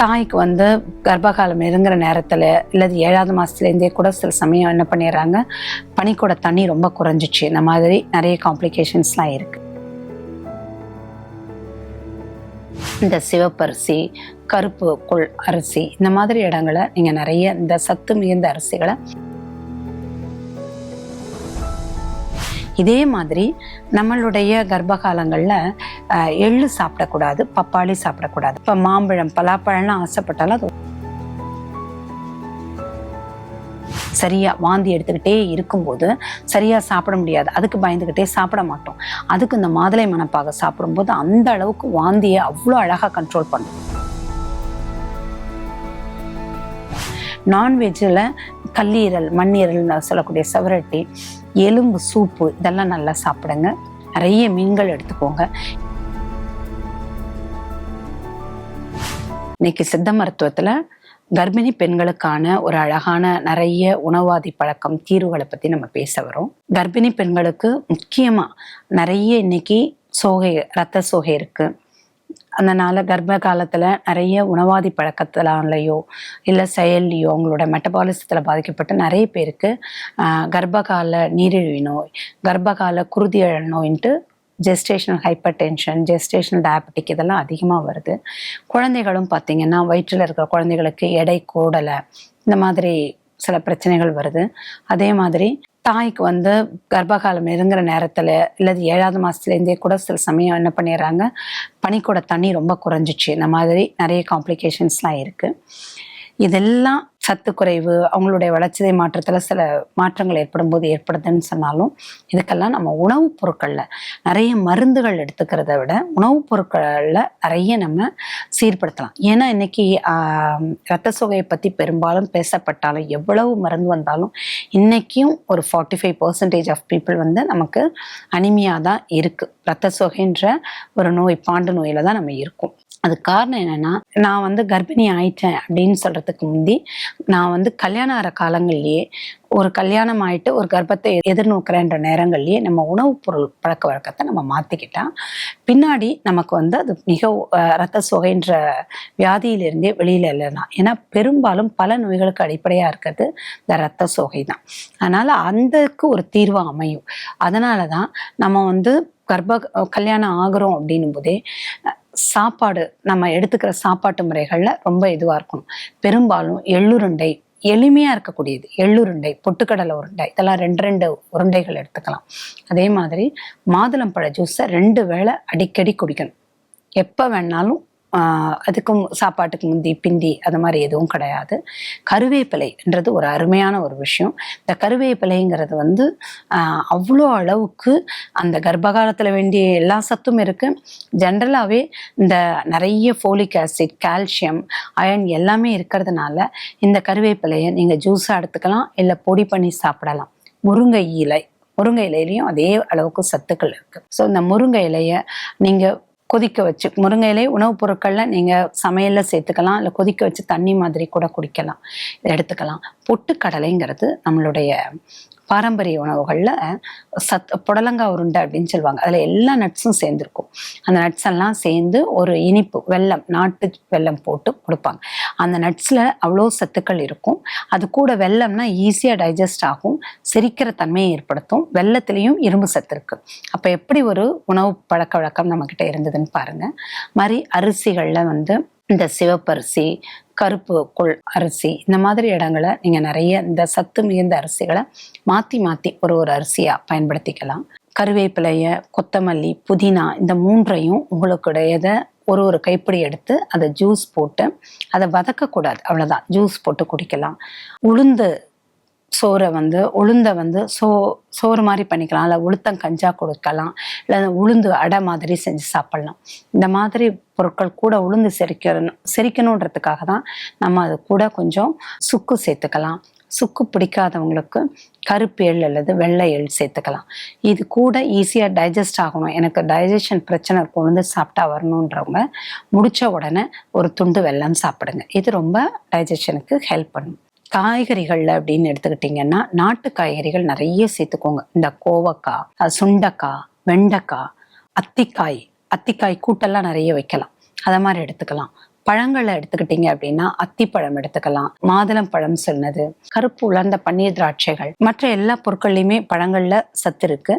தாய்க்கு வந்து கர்ப்பகாலம் நெருங்குற நேரத்தில் இல்லது ஏழாவது மாதத்துலேருந்தே கூட சில சமயம் என்ன பண்ணிடுறாங்க பனிக்கூட தண்ணி ரொம்ப குறைஞ்சிச்சு. இந்த மாதிரி நிறைய காம்ப்ளிகேஷன்ஸ்லாம் இருக்குது இந்த சிவப்பரிசி கருப்பு குள் அரிசி இந்த மாதிரி இடங்களை நீங்கள் நிறைய இந்த சத்து மிகுந்த அரிசிகளை இதே மாதிரி நம்மளுடைய கர்ப்ப காலங்களில் எள்ளு சாப்பிடக்கூடாது பப்பாளி சாப்பிடக்கூடாது. இப்போ மாம்பழம் பலாப்பழம்லாம் ஆசைப்பட்டாலும் அது சரியாக வாந்தி எடுத்துக்கிட்டே இருக்கும்போது சரியாக சாப்பிட முடியாது. அதுக்கு பயந்துக்கிட்டே சாப்பிட மாட்டோம். அதுக்கு இந்த மாதுளை மணப்பாக சாப்பிடும்போது அந்த அளவுக்கு வாந்தியை அவ்வளோ அழகாக கண்ட்ரோல் பண்ணும். நான்வெஜ்ஜில் கல்லீரல் மண்ணீரல்னு சொல்லக்கூடிய செவரட்டி எலும்பு சூப்பு இதெல்லாம் நல்லா சாப்பிடுங்க. நிறைய மீன்கள் எடுத்துக்கோங்க. இன்னைக்கு சித்த மருத்துவத்தில் கர்ப்பிணி பெண்களுக்கான ஒரு அழகான நிறைய உணவாதி பழக்கம் தீர்வுகளை பற்றி நம்ம பேச வரோம். கர்ப்பிணி பெண்களுக்கு முக்கியமாக நிறைய இன்னைக்கு சோகை ரத்த சோகை இருக்குது அதனால் கர்ப்ப காலத்தில் நிறைய உணவாதி பழக்கத்திலாலையோ இல்லை செயல்லையோ அவங்களோட மெட்டபாலிசத்தில் பாதிக்கப்பட்ட நிறைய பேருக்கு கர்ப்பகால நீரிழிவு நோய் கர்ப்பகால குருதியழல் நோயின்ட்டு gestational hypertension gestational diabetic இதெல்லாம் அதிகமாக வருது. குழந்தைகளும் பார்த்தீங்கன்னா வயிற்றில் இருக்கிற குழந்தைகளுக்கு எடை கூடலை இந்த மாதிரி சில பிரச்சனைகள் வருது. அதே மாதிரி தாய்க்கு வந்து கர்ப்பகாலம் நெருங்குற நேரத்தில் இல்லது ஏழாவது மாதத்துலேருந்தே கூட சில சமயம் என்ன பண்ணிடுறாங்க? பனிக்கூட தண்ணி ரொம்ப குறைஞ்சிச்சு. இந்த மாதிரி நிறைய காம்ப்ளிகேஷன்ஸ்லாம் இருக்குது இதெல்லாம் சத்து குறைவு அவங்களுடைய வளர்ச்சிதை மாற்றத்தில் சில மாற்றங்கள் ஏற்படும் போது ஏற்படுதுன்னு சொன்னாலும் இதுக்கெல்லாம் நம்ம உணவுப் பொருட்களில் நிறைய மருந்துகள் எடுத்துக்கிறத விட உணவுப் பொருட்களில் நிறைய நம்ம சீர்படுத்தலாம். ஏன்னா இன்னைக்கு ரத்த சுகையை பற்றி பெரும்பாலும் பேசப்பட்டாலும் எவ்வளவு மருந்து வந்தாலும் இன்னைக்கும் ஒரு forty five percentage of people வந்து நமக்கு அனிமியா தான் இருக்குது ரத்த சுகைன்ற ஒரு நோய் பாண்டு நோயில் தான் நம்ம இருக்கோம். அது காரணம் என்னென்னா நான் வந்து கர்ப்பிணி ஆயிட்டேன் அப்படின்னு சொல்கிறதுக்கு முந்தி நான் வந்து கல்யாணம் ஆகிற காலங்கள்லயே ஒரு கல்யாணம் ஆயிட்டு ஒரு கர்ப்பத்தை எதிர்நோக்கிறேன்ற நேரங்கள்லயே நம்ம உணவுப் பொருள் பழக்க வழக்கத்தை நம்ம மாத்திக்கிட்டா பின்னாடி நமக்கு வந்து அது மிக ரத்த சுகைன்ற வியாதியிலிருந்தே வெளியில இல்லைனா ஏன்னா பெரும்பாலும் பல நோய்களுக்கு அடிப்படையா இருக்கிறது இந்த ரத்த சுகை தான். அதனால அந்தக்கு ஒரு தீர்வு அமையும். அதனால தான் நம்ம வந்து கர்ப்ப கல்யாணம் ஆகிறோம் அப்படின்னும் போதே சாப்பாடு நம்ம எடுத்துக்கிற சாப்பாட்டு முறைகளில் ரொம்ப இதுவாக இருக்கணும். பெரும்பாலும் எள்ளுருண்டை எளிமையாக இருக்கக்கூடியது. எள்ளுருண்டை பொட்டுக்கடலை உருண்டை இதெல்லாம் ரெண்டு ரெண்டு உருண்டைகள் எடுத்துக்கலாம். அதே மாதிரி மாதுளம்பழ ஜூஸை ரெண்டு வேளை அடிக்கடி குடிக்கணும். எப்போ வேணாலும் அதுக்கும் சாப்பாட்டுக்கு முந்தி பிந்தி அது மாதிரி எதுவும் கிடையாது. கருவேப்பிலைன்றது ஒரு அருமையான ஒரு விஷயம். இந்த கருவேப்பிலைங்கிறது வந்து அவ்வளோ அளவுக்கு அந்த கர்ப்பகாலத்தில் வேண்டிய எல்லா சத்தும் இருக்குது ஜென்ரலாகவே இந்த நிறைய ஃபோலிக் ஆசிட் கால்சியம் அயன் எல்லாமே இருக்கிறதுனால இந்த கருவேப்பிலையை நீங்கள் ஜூஸாக எடுத்துக்கலாம் இல்லை பொடி பண்ணி சாப்பிடலாம். முருங்கை இலை முருங்கை இலையிலையும் அதே அளவுக்கு சத்துக்கள் இருக்குது ஸோ இந்த முருங்கை இலையை நீங்கள் கொதிக்க வச்சு முருங்கை இலை உணவுப் பொருட்களில் நீங்கள் சமையலில் சேர்த்துக்கலாம் இல்லை கொதிக்க வச்சு தண்ணி மாதிரி கூட குடிக்கலாம். இதை எடுத்துக்கலாம். பொட்டுக்கடலைங்கிறது நம்மளுடைய பாரம்பரிய உணவுகளில் சத் புடலங்காய் உருண்டை அப்படின்னு சொல்லுவாங்க. அதில் எல்லா நட்ஸும் சேர்ந்துருக்கும். அந்த நட்ஸ் எல்லாம் சேர்ந்து ஒரு இனிப்பு வெல்லம் நாட்டு வெல்லம் போட்டு கொடுப்பாங்க. அந்த நட்ஸில் அவ்வளோ சத்துக்கள் இருக்கும். அது கூட வெல்லம்னா ஈஸியாக டைஜஸ்ட் ஆகும். செரிக்கிற தன்மையை ஏற்படுத்தும். வெள்ளத்துலேயும் இரும்பு சத்து இருக்குது அப்போ எப்படி ஒரு உணவு பழக்க வழக்கம் நம்மக்கிட்ட இருந்ததுன்னு பாருங்கள் மாதிரி அரிசிகளில் வந்து இந்த சிவப்பரிசி கருப்பு குள் அரிசி இந்த மாதிரி இடங்களை நீங்கள் நிறைய இந்த சத்து மிகுந்த அரிசிகளை மாற்றி மாற்றி ஒரு ஒரு அரிசியாக பயன்படுத்திக்கலாம். கருவேப்பிலையை கொத்தமல்லி புதினா இந்த மூன்றையும் உங்களுக்குடையதை ஒரு ஒரு கைப்பிடி எடுத்து அதை ஜூஸ் போட்டு அதை வதக்கக்கூடாது. அவ்வளோதான் ஜூஸ் போட்டு குடிக்கலாம். உளுந்து சோறை வந்து உளுந்தை வந்து சோ சோறு மாதிரி பண்ணிக்கலாம். இல்லை உளுத்தம் கஞ்சா கொடுக்கலாம். இல்லை உளுந்து அடை மாதிரி செஞ்சு சாப்பிடலாம். இந்த மாதிரி பொருட்கள் கூட உளுந்து செரிக்கணும் செரிக்கணுன்றதுக்காக தான் நம்ம அது கூட கொஞ்சம் சுக்கு சேர்த்துக்கலாம். சுக்கு பிடிக்காதவங்களுக்கு கருப்பு எள் அல்லது வெள்ளை எள் சேர்த்துக்கலாம். இது கூட ஈஸியாக டைஜஸ்ட் ஆகணும். எனக்கு டைஜஷன் பிரச்சனை இருக்கும் உளுந்து சாப்பிட்டா வரணுன்றவங்க முடிச்ச உடனே ஒரு துண்டு வெல்லம் சாப்பிடுங்க. இது ரொம்ப டைஜஷனுக்கு ஹெல்ப் பண்ணும். காய்கறிகளில் அப்படின்னு எடுத்துக்கிட்டிங்கன்னா நாட்டு காய்கறிகள் நிறைய சேர்த்துக்கோங்க. இந்த கோவக்காய் சுண்டக்காய் வெண்டைக்காய் அத்திக்காய் அத்திக்காய் கூட்டெல்லாம் நிறைய வைக்கலாம். அதை மாதிரி எடுத்துக்கலாம். பழங்களை எடுத்துக்கிட்டீங்க அப்படின்னா அத்திப்பழம் எடுத்துக்கலாம். மாதுளம் பழம் சொன்னது கருப்பு உலர்ந்த பன்னீர் திராட்சைகள் மற்ற எல்லா பொருட்கள்லையுமே பழங்களில் சத்து இருக்கு.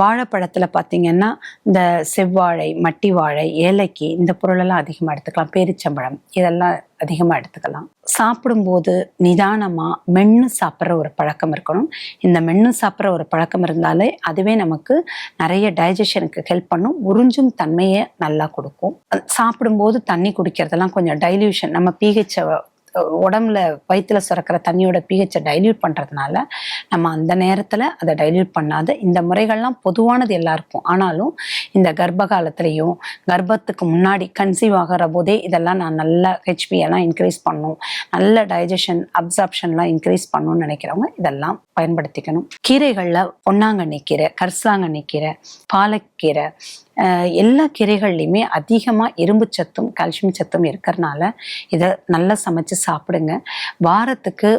வாழைப்பழத்தில் பார்த்தீங்கன்னா இந்த செவ்வாழை மட்டி வாழை ஏலக்கி இந்த பொருளெல்லாம் அதிகமாக எடுத்துக்கலாம். பேரிச்சம்பழம் இதெல்லாம் அதிகமாக எடுத்துக்கலாம். சாப்பிடும்போது நிதானமாக மென்று சாப்பிட்ற ஒரு பழக்கம் இருக்கணும். இந்த மென்று சாப்பிட்ற ஒரு பழக்கம் இருந்தாலே அதுவே நமக்கு நிறைய டைஜஷனுக்கு ஹெல்ப் பண்ணும். உறிஞ்சும் தன்மையை நல்லா கொடுக்கும். சாப்பிடும்போது தண்ணி குடிக்கிறதெல்லாம் கொஞ்சம் டைல்யூஷன் நம்ம பிஹெச்சை உடம்புல வயிற்றுல சுரக்கிற தண்ணியோட பிஹெச்சை டைல்யூட் பண்ணுறதுனால நம்ம அந்த நேரத்தில் அதை டைல்யூட் பண்ணாத இந்த முறைகள்லாம் பொதுவானது எல்லாருக்கும். ஆனாலும் இந்த கர்ப்ப காலத்துலேயும் கர்ப்பத்துக்கு முன்னாடி கன்சீவ் ஆகிற போதே இதெல்லாம் நான் நல்லா ஹெச்பியெல்லாம் இன்க்ரீஸ் பண்ணும். நல்ல டைஜஷன் அப்சார்ப்ஷன்லாம் இன்க்ரீஸ் பண்ணணும்னு நினைக்கிறவங்க இதெல்லாம் பயன்படுத்திக்கணும். கீரைகளில் பொன்னாங்கண்ணி கீரை கரிசலாங்கண்ணி கீரை பாலக்கீரை எல்லா கீரைகள்லையுமே அதிகமாக இரும்பு சத்தும் கால்சியம் சத்தும் இருக்கிறனால இதை நல்லா சமைச்சு சாப்பிடுங்க. வாரத்துக்கு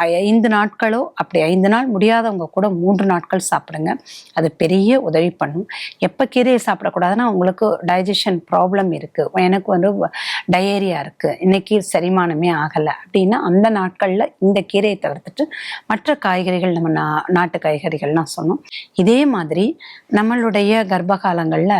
ஐந்து நாட்களோ அப்படி ஐந்து நாள் முடியாதவங்க கூட மூன்று நாட்கள் சாப்பிடுங்க. அது பெரிய உதவி பண்ணும். எப்போ கீரையை சாப்பிடக்கூடாதுன்னா உங்களுக்கு டைஜஷன் ப்ராப்ளம் இருக்குது எனக்கு வந்து டயேரியா இருக்குது இன்னைக்கு செரிமானமே ஆகலை. அப்படின்னா அந்த நாட்களில் இந்த கீரையை தவிர்த்துட்டு மற்ற காய்கறிகள் நம்ம நா நாட்டு காய்கறிகள்லாம் சொன்னோம். இதே மாதிரி நம்மளுடைய கர்ப்ப காலங்களில்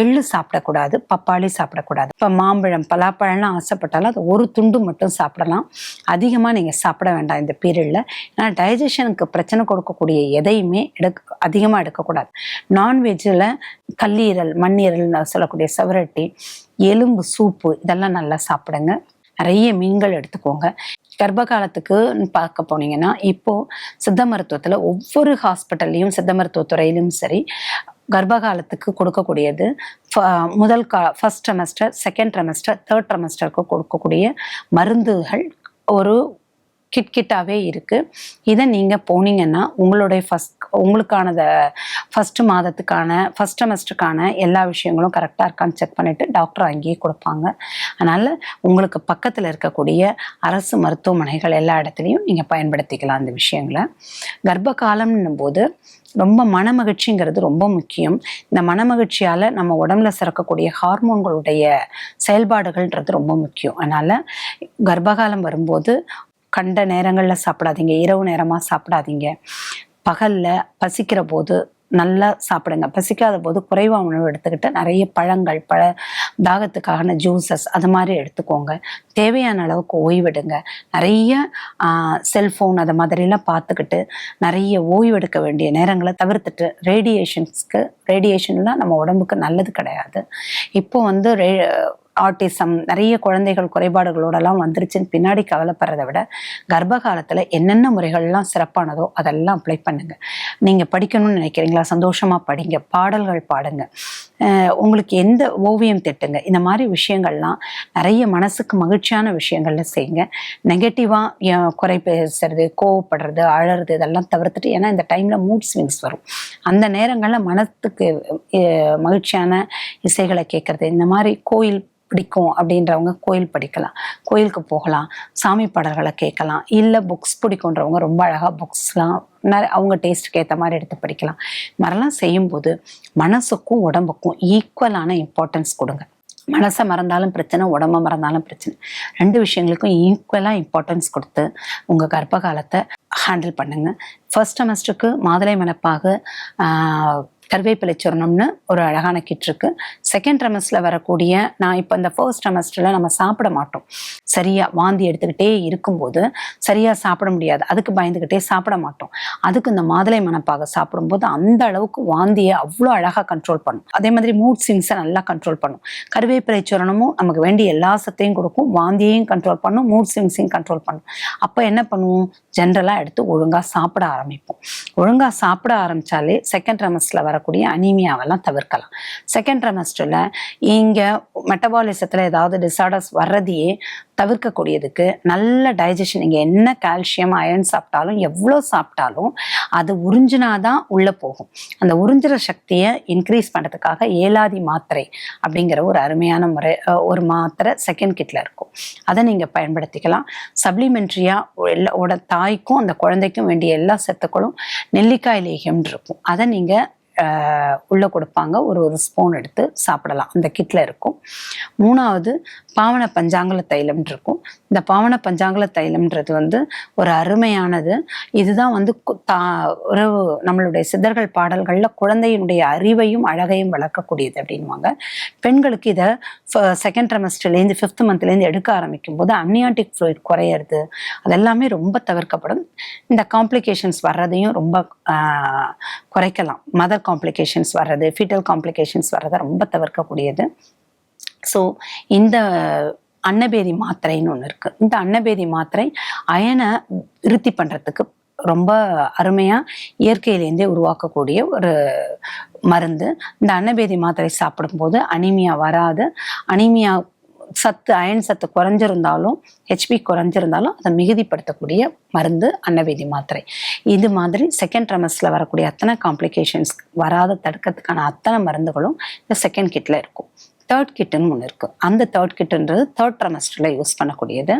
எள்ளு சாப்பிடக்கூடாது பப்பாளி சாப்பிடக்கூடாது. இப்போ மாம்பழம் பலாப்பழம்லாம் ஆசைப்பட்டாலும் அது ஒரு துண்டு மட்டும் சாப்பிடலாம். அதிகமாக நீங்கள் சாப்பிட வேண்டாம் இந்த பீரியடில். ஏன்னா டைஜஷனுக்கு பிரச்சனை கொடுக்கக்கூடிய எதையுமே எடுக்க அதிகமாக எடுக்கக்கூடாது. நான்வெஜ்ஜில் கல்லீரல் மண்ணீரல் சொல்லக்கூடிய செவரட்டி எலும்பு சூப்பு இதெல்லாம் நல்லா சாப்பிடுங்க. நிறைய மீன்கள் எடுத்துக்கோங்க. கர்ப்ப காலத்துக்கு பார்க்க போனீங்கன்னா இப்போ சித்த மருத்துவத்தில் ஒவ்வொரு ஹாஸ்பிட்டல்லையும் சித்த மருத்துவத்துறையிலும் சரி கர்ப்ப காலத்துக்கு கொடுக்கக்கூடியது ஃப- முதல் கா first trimester second trimester third ட்ரெமஸ்டருக்கு கொடுக்கக்கூடிய மருந்துகள் ஒரு கிட்கிட்டாவே இருக்குது இதை நீங்கள் போனீங்கன்னா உங்களுடைய ஃபஸ்ட் உங்களுக்கானத ஃபஸ்ட்டு மாதத்துக்கான ஃபஸ்ட் செமஸ்டருக்கான எல்லா விஷயங்களும் கரெக்டாக இருக்கான்னு செக் பண்ணிவிட்டு டாக்டர் அங்கேயே கொடுப்பாங்க. அதனால் உங்களுக்கு பக்கத்தில் இருக்கக்கூடிய அரசு மருத்துவமனைகள் எல்லா இடத்துலையும் நீங்கள் பயன்படுத்திக்கலாம் அந்த விஷயங்களை. கர்ப்ப காலம்னும் போது ரொம்ப மனமகிழ்ச்சிங்கிறது ரொம்ப முக்கியம். இந்த மனமகிழ்ச்சியால் நம்ம உடம்புல சிறக்கக்கூடிய ஹார்மோன்களுடைய செயல்பாடுகள்ன்றது ரொம்ப முக்கியம். அதனால் கர்ப்பகாலம் வரும்போது கண்ட நேரங்களில் சாப்பிடாதீங்க. இரவு நேரமாக சாப்பிடாதீங்க. பகலில் பசிக்கிற போது நல்லா சாப்பிடுங்க. பசிக்காத போது குறைவாக உணவு எடுத்துக்கிட்டு நிறைய பழங்கள் பழ தாகத்துக்கான ஜூசஸ் அது மாதிரி எடுத்துக்கோங்க. தேவையான அளவுக்கு ஓய்வெடுங்க. நிறைய செல்ஃபோன் அது மாதிரிலாம் பார்த்துக்கிட்டு நிறைய ஓய்வெடுக்க வேண்டிய நேரங்களை தவிர்த்துட்டு ரேடியேஷன்ஸ்க்கு ரேடியேஷன்லாம் நம்ம உடம்புக்கு நல்லது கிடையாது. இப்போ வந்து ரே ஆட்டிசம் நிறைய குழந்தைகள் குறைபாடுகளோடலாம் வந்துருச்சுன்னு பின்னாடி கவலைப்படுறதை விட கர்ப்ப காலத்தில் என்னென்ன முறைகள்லாம் சிறப்பானதோ அதெல்லாம் அப்ளை பண்ணுங்கள் நீங்கள் படிக்கணும்னு நினைக்கிறீங்களா? சந்தோஷமாக படிங்க. பாடல்கள் பாடுங்க. உங்களுக்கு எந்த ஓவியம் திட்டுங்க? இந்த மாதிரி விஷயங்கள்லாம் நிறைய மனசுக்கு மகிழ்ச்சியான விஷயங்கள்ல செய்யுங்க. நெகட்டிவாக குறை பேசுறது கோவப்படுறது அழறது இதெல்லாம் தவிர்த்துட்டு ஏன்னா இந்த டைமில் மூட் ஸ்விங்ஸ் வரும். அந்த நேரங்களில் மனத்துக்கு மகிழ்ச்சியான இசைகளை கேட்குறது இந்த மாதிரி கோயில் பிடிக்கும் அப்படின்றவங்க கோயில் படிக்கலாம் கோயிலுக்கு போகலாம் சாமி பாடல்களை கேட்கலாம் இல்லை புக்ஸ் பிடிக்குன்றவங்க ரொம்ப அழகாக புக்ஸ்லாம் நிறைய அவங்க டேஸ்ட்டுக்கு ஏற்ற மாதிரி எடுத்து படிக்கலாம். இது மாதிரிலாம் செய்யும்போது மனசுக்கும் உடம்புக்கும் ஈக்குவலான இம்பார்ட்டன்ஸ் கொடுங்க. மனசை மறந்தாலும் பிரச்சனை உடம்ப மறந்தாலும் பிரச்சனை. ரெண்டு விஷயங்களுக்கும் ஈக்குவலாக இம்பார்ட்டன்ஸ் கொடுத்து உங்கள் கர்ப்ப காலத்தை ஹேண்டில் பண்ணுங்கள் ஃபர்ஸ்ட் செமஸ்டருக்கு மாதுளை மணப்பாக கருவேப்பிலை சுரணம்னு ஒரு அழகான கிட் இருக்கு. செகண்ட் ட்ரெமஸ்டில் வரக்கூடிய நான் இப்போ இந்த ஃபர்ஸ்ட் ட்ரெமஸ்டரில் நம்ம சாப்பிட மாட்டோம். சரியா வாந்தி எடுத்துக்கிட்டே இருக்கும்போது சரியா சாப்பிட முடியாது. அதுக்கு பயந்துக்கிட்டே சாப்பிட மாட்டோம். அதுக்கு இந்த மாதுளை மணப்பாக சாப்பிடும்போது அந்த அளவுக்கு வாந்தியை அவ்வளோ அழகாக கண்ட்ரோல் பண்ணும். அதே மாதிரி மூட் ஸ்விங்ஸை நல்லா கண்ட்ரோல் பண்ணும். கருவேப்பிலை சுரணமும் நமக்கு வேண்டிய எல்லா சத்தையும் கொடுக்கும். வாந்தியையும் கண்ட்ரோல் பண்ணும் மூட் ஸ்விங்ஸையும் கண்ட்ரோல் பண்ணும். அப்போ என்ன பண்ணுவோம்? ஜென்ரலாக எடுத்து ஒழுங்காக சாப்பிட ஆரம்பிப்போம். ஒழுங்காக சாப்பிட ஆரம்பித்தாலே செகண்ட் ட்ரெமஸ்டில் வரக்கூடிய அனீமியாவெல்லாம் தவிர்க்கலாம். செகண்ட் ட்ரெமஸ்டரில் இங்கே மெட்டபாலிசத்தில் ஏதாவது டிசார்டர்ஸ் வர்றதையே தவிர்க்கக்கூடியதுக்கு நல்ல டைஜஷன் நீங்கள் என்ன கால்சியம் அயர்ன் சாப்பிட்டாலும் எவ்வளோ சாப்பிட்டாலும் அது உறிஞ்சினாதான் உள்ளே போகும். அந்த உறிஞ்சுற சக்தியை இன்க்ரீஸ் பண்ணுறதுக்காக ஏலாதி மாத்திரை அப்படிங்கிற ஒரு அருமையான முறை ஒரு மாத்திரை செகண்ட் கிட்டில் இருக்கும். அதை நீங்கள் பயன்படுத்திக்கலாம். சப்ளிமெண்ட்ரியாக எல்லா தாய்க்கும் அந்த குழந்தைக்கும் வேண்டிய எல்லா சத்துக்களும் நெல்லிக்காய் லேகியம் இருக்கும். அதை நீங்கள் உள்ளே கொடுப்பாங்க. ஒரு ஒரு ஸ்பூன் எடுத்து சாப்பிடலாம். அந்த கிட்டில் இருக்கும். மூணாவது பாவன பஞ்சாங்கல தைலம் இருக்கும். இந்த பாவன பஞ்சாங்கல தைலம்ன்றது வந்து ஒரு அருமையானது. இதுதான் வந்து கு- தா ஒரு நம்மளுடைய சித்தர்கள் பாடல்களில் குழந்தையினுடைய அறிவையும் அழகையும் வளர்க்கக்கூடியது அப்படின்வாங்க பெண்களுக்கு இதை செகண்ட் ட்ரெமஸ்டர்லேருந்து ஃபிஃப்த் மந்த்லேருந்து எடுக்க ஆரம்பிக்கும் போது அம்னியாட்டிக் ஃப்ளூயிட் குறையிறது. அதெல்லாமே ரொம்ப தவிர்க்கப்படும். இந்த காம்ப்ளிகேஷன்ஸ் வர்றதையும் ரொம்ப குறைக்கலாம். மதர் காம்ப்ளிகேஷன்ஸ் வர்றது ஃபீட்டல் காம்ப்ளிகேஷன்ஸ் வர்றதை ரொம்ப தவிர்க்கக்கூடியது. ஸோ இந்த அன்னபேதி மாத்திரைன்னு ஒன்று இருக்குது இந்த அன்னபேதி மாத்திரை அயனை விருத்தி பண்ணுறதுக்கு ரொம்ப அருமையாக இயற்கையிலேருந்தே உருவாக்கக்கூடிய ஒரு மருந்து. இந்த அன்னபேதி மாத்திரை சாப்பிடும்போது அனிமியா வராது. அனிமியா சத்து அயன் சத்து குறைஞ்சிருந்தாலும் ஹெச்பி குறைஞ்சிருந்தாலும் அதை மிகுதிப்படுத்தக்கூடிய மருந்து அன்னவேதி மாத்திரை. இது மாதிரி செகண்ட் ட்ரமஸ்ல வரக்கூடிய அத்தனை காம்ப்ளிகேஷன்ஸ் வராத தடுக்கிறதுக்கான அத்தனை மருந்துகளும் இந்த செகண்ட் கிட்ல இருக்கும். தேர்ட் கிட்டுன்னு ஒன்று இருக்குது அந்த தேர்ட் கிட்டுன்றது தேர்ட் ட்ரமஸ்டரில் யூஸ் பண்ணக்கூடியது.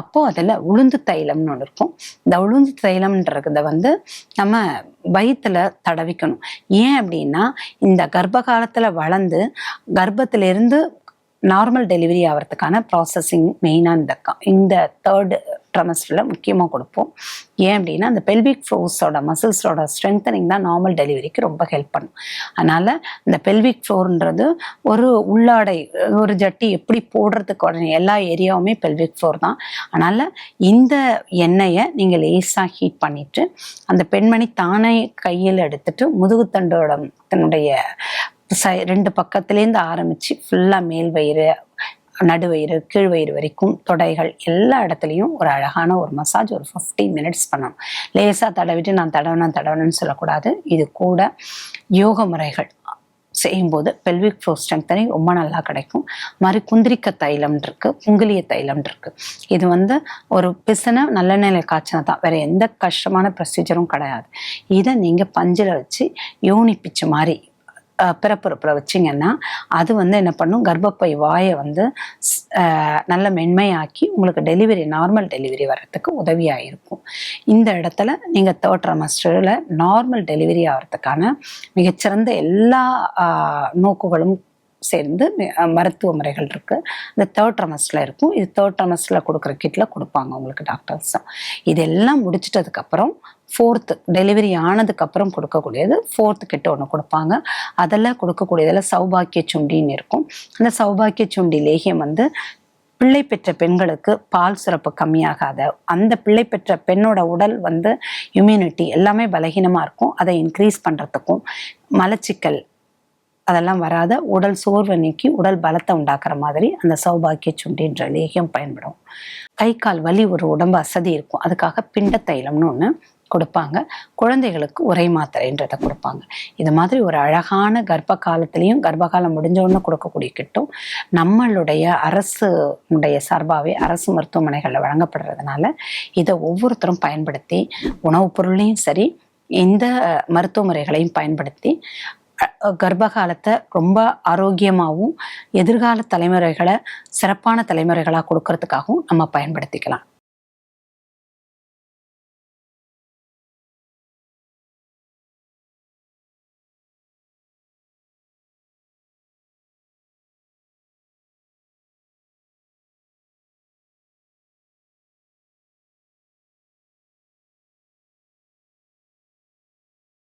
அப்போது அதில் உளுந்து தைலம்னு ஒன்று இருக்கும். இந்த உளுந்து தைலம்ன்றத வந்து நம்ம வயிற்றுல தடவிக்கணும். ஏன் அப்படின்னா இந்த கர்ப்ப காலத்தில் வளர்ந்து கர்ப்பத்திலிருந்து நார்மல் டெலிவரி ஆகிறதுக்கான ப்ராசஸிங் மெயினாக இந்த க- இந்த தேர்ட் ட்ரமஸ்டரில் முக்கியமாக கொடுப்போம். ஏன் அப்படின்னா அந்த பெல்விக் ஃப்ளோர்ஸோட மசில்ஸோட ஸ்ட்ரென்தனிங் தான் நார்மல் டெலிவரிக்கு ரொம்ப ஹெல்ப் பண்ணும். அதனால் இந்த பெல்விக் ஃப்ளோர்ன்றது ஒரு உள்ளாடை ஒரு ஜட்டி எப்படி போடுறதுக்கு உடனே எல்லா ஏரியாவுமே பெல்விக் ஃப்ளோர் தான். அதனால் இந்த எண்ணெயை நீங்கள் லேசாக ஹீட் பண்ணிவிட்டு அந்த பெண்மணி தானே கையில் எடுத்துட்டு முதுகுத்தண்டோட தன்னுடைய சை- ரெண்டு பக்கத்துலேருந்து ஆரம்பித்து ஃபுல்லாக மேல் வயிறு நடுவயிறு கீழ் வயிறு வரைக்கும் தொடைகள் எல்லா இடத்துலையும் ஒரு அழகான ஒரு மசாஜ் ஒரு 15 மினிட்ஸ் பண்ணணும். லேசாக தடவிட்டு நான் தடவினேன் தடவினேன்னு சொல்லக்கூடாது. இது கூட யோக முறைகள் செய்யும்போது பெல்விக் ஃப்ளோ ஸ்ட்ரென்த்தனிங் ரொம்ப நல்லா கிடைக்கும். மாதிரி குந்திரிக்க தைலம் இருக்குது புங்குலிய தைலம் இருக்குது இது வந்து ஒரு பிசன நல்லெண்ணெயில் காய்ச்சினா தான் வேறு எந்த கஷ்டமான ப்ரொசீஜரும் கிடையாது. இதை நீங்கள் பஞ்சில் வச்சு யோனி பிச்சு மாதிரி பிறப்புறுப்பில் வச்சிங்கன்னா அது வந்து என்ன பண்ணும்? கர்ப்பப்பை வாயை வந்து நல்ல மென்மையாக்கி உங்களுக்கு டெலிவரி நார்மல் டெலிவரி வர்றதுக்கு உதவியாக இருக்கும் இந்த இடத்துல நீங்கள் தேர்ட் ட்ரமஸ்டரில் நார்மல் டெலிவரி ஆகிறதுக்கான மிகச்சிறந்த எல்லா நோக்குகளும் சேர்ந்து மருத்துவ முறைகள் இருக்குது இந்த தேர்ட் ட்ரமஸ்டில் இருக்கும். இது தேர்ட் ட்ரமஸ்டில் கொடுக்குற கிட்டில் கொடுப்பாங்க உங்களுக்கு டாக்டர்ஸ் இதெல்லாம் முடிச்சிட்டதுக்கப்புறம் ஃபோர்த்து டெலிவரி ஆனதுக்கப்புறம் கொடுக்கக்கூடியது ஃபோர்த்து கிட்ட ஒன்று கொடுப்பாங்க. அதெல்லாம் கொடுக்கக்கூடியதில் சௌபாக்கிய சுண்டின்னு இருக்கும். அந்த சௌபாக்கிய சுண்டி லேகியம் வந்து பிள்ளை பெற்ற பெண்களுக்கு பால் சுரப்பு கம்மியாகாத அந்த பிள்ளை பெற்ற பெண்ணோட உடல் வந்து இம்யூனிட்டி எல்லாமே பலகீனமாக இருக்கும். அதை இன்க்ரீஸ் பண்ணுறதுக்கும் மலச்சிக்கல் அதெல்லாம் வராத. உடல் சோர்வை நீக்கி உடல் பலத்தை உண்டாக்குற மாதிரி அந்த சௌபாக்கிய சுண்டின்ற லேகியம் பயன்படும். கை கால் வலி ஒரு உடம்பு அசதி இருக்கும். அதுக்காக பிண்ட தைலம்னு ஒன்று கொடுப்பாங்க. குழந்தைகளுக்கு உரை மாத்திரைன்றதை கொடுப்பாங்க. இது மாதிரி ஒரு அழகான கர்ப்ப காலத்திலையும் கர்ப்பகாலம் காலம் உடனே கொடுக்கக்கூடிய கிட்டும் நம்மளுடைய அரசுடைய சார்பாகவே அரசு மருத்துவமனைகளில் வழங்கப்படுறதுனால இதை ஒவ்வொருத்தரும் பயன்படுத்தி உணவுப் பொருளையும் சரி இந்த மருத்துவ முறைகளையும் பயன்படுத்தி கர்ப்பகாலத்தை ரொம்ப ஆரோக்கியமாகவும் எதிர்கால தலைமுறைகளை சிறப்பான தலைமுறைகளாக கொடுக்கறதுக்காகவும் நம்ம பயன்படுத்திக்கலாம்.